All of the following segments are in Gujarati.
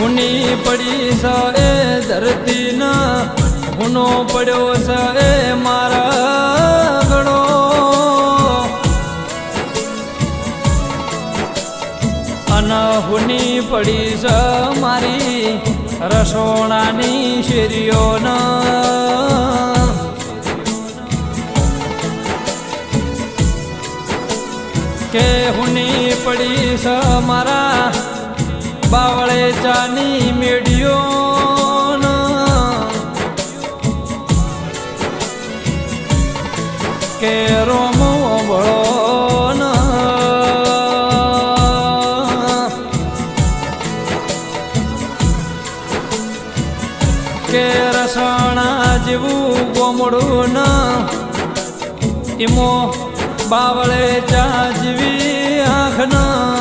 હુની પડી સ એ ધરતી ના હુનો પડ્યો સ એ મારા ગણો. અન હુની પડી સ મારી રસોણાની શેરીઓના. કે હુની પડી સ મારા બાવળે ચાની મેળ્યો કે રોમો ભળો કે રસણા જેવું ગોમડું ન. ઈમો બાવળે ચા જેવી આંખના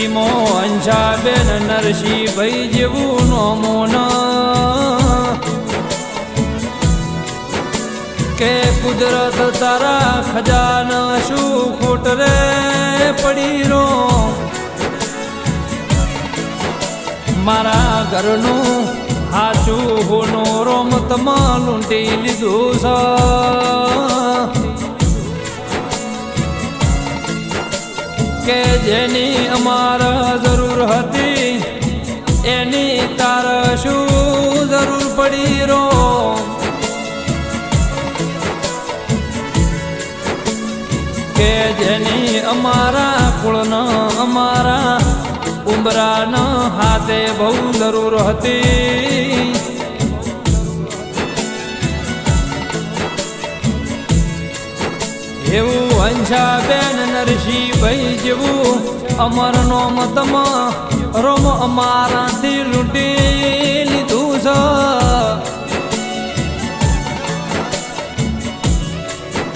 ઈમો અંશાબેન નરસિંહભાઈ જેવું નોમું કે કુદરત તારા ખજાના શું ખોટ રે પડી રો મારા ઘરનું હાચું હોનો રોમ તમા લૂંટી લીધું છે. કે જેની અમારા જરૂર હતી, એની તાર શું જરૂર પડી રો? કે જેની અમારા કુળનો, અમારા ઉમરાનો હાથે બહુ જરૂર હતી. એવું અંશાબેન નરસિંહભાઈ જેવું. અમર નો મતમ રોમ અમારાથી લૂંટી લીધું છે.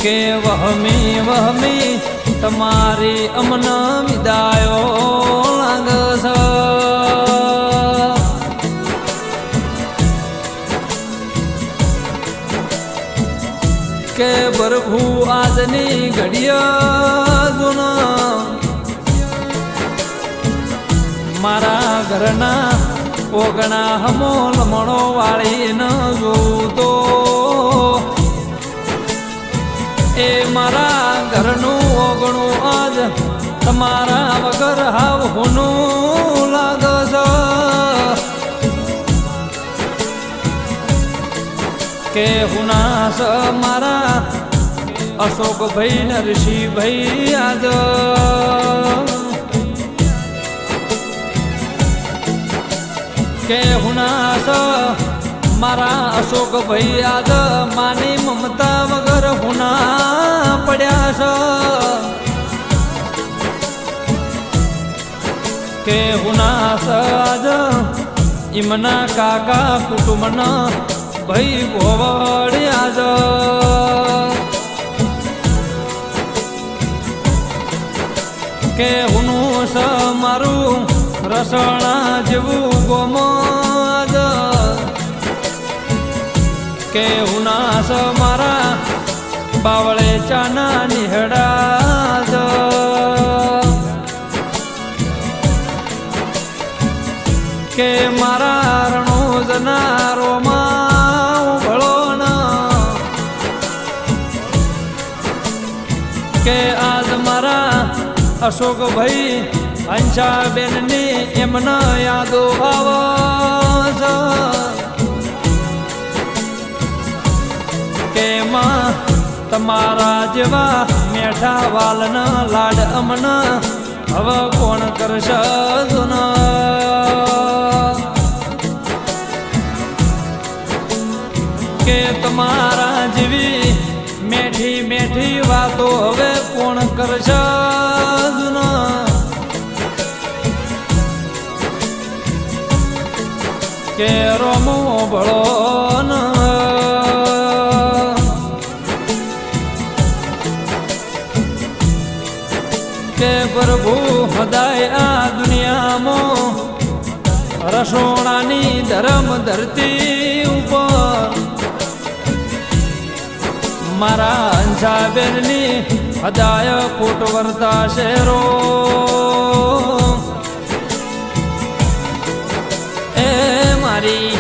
કે વહમી વહમી તમારી અમન વિદાયો લાગસ પ્રભુ આજની ઘડિયા મારા ઘરના ઓગણા હમો લમણો વાળી ન જોતો. એ મારા ઘરનું ઓગણું આજ તમારા વગર હાવ હોનું લાગ કે હુનાસ મારા અશોકભાઈ નરસિંહભાઈ આજ. કે હુનાસ મારા અશોકભાઈ આજ માની મમતા વગર હુના પડ્યા છે કે હુનાસ આજ ઇમના કાકા કુટુંબના ભાઈ ભોવડ્યા જ કે હુનું સ મારું રસણા જેવું ગોમદ. કે હુનાસ મારા બાવળે ચાના નિહડા કે મારા રણોજના રોમાં અશોકભાઈ હંસાબેનની એમના યાદો આવ કેમાં તમારા જેવા મેઠા વાલના લાડ અમના, હવે કોણ કરશે કે તમારા જેવી મેઠી મેઠી વાતો હવે કોણ કરશે? કે રમો ભળો કે પ્રભુ હદાય આ દુનિયામાં રસોણાની ધરમ ધરતી મારા અંજાબેનની અદાય ખોટ વર્તા શેરો. એ મારી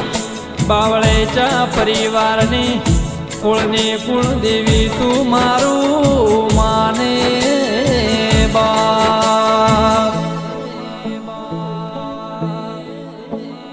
બાવળેચા પરિવારની કુળની કુળદેવી તું મારું માને.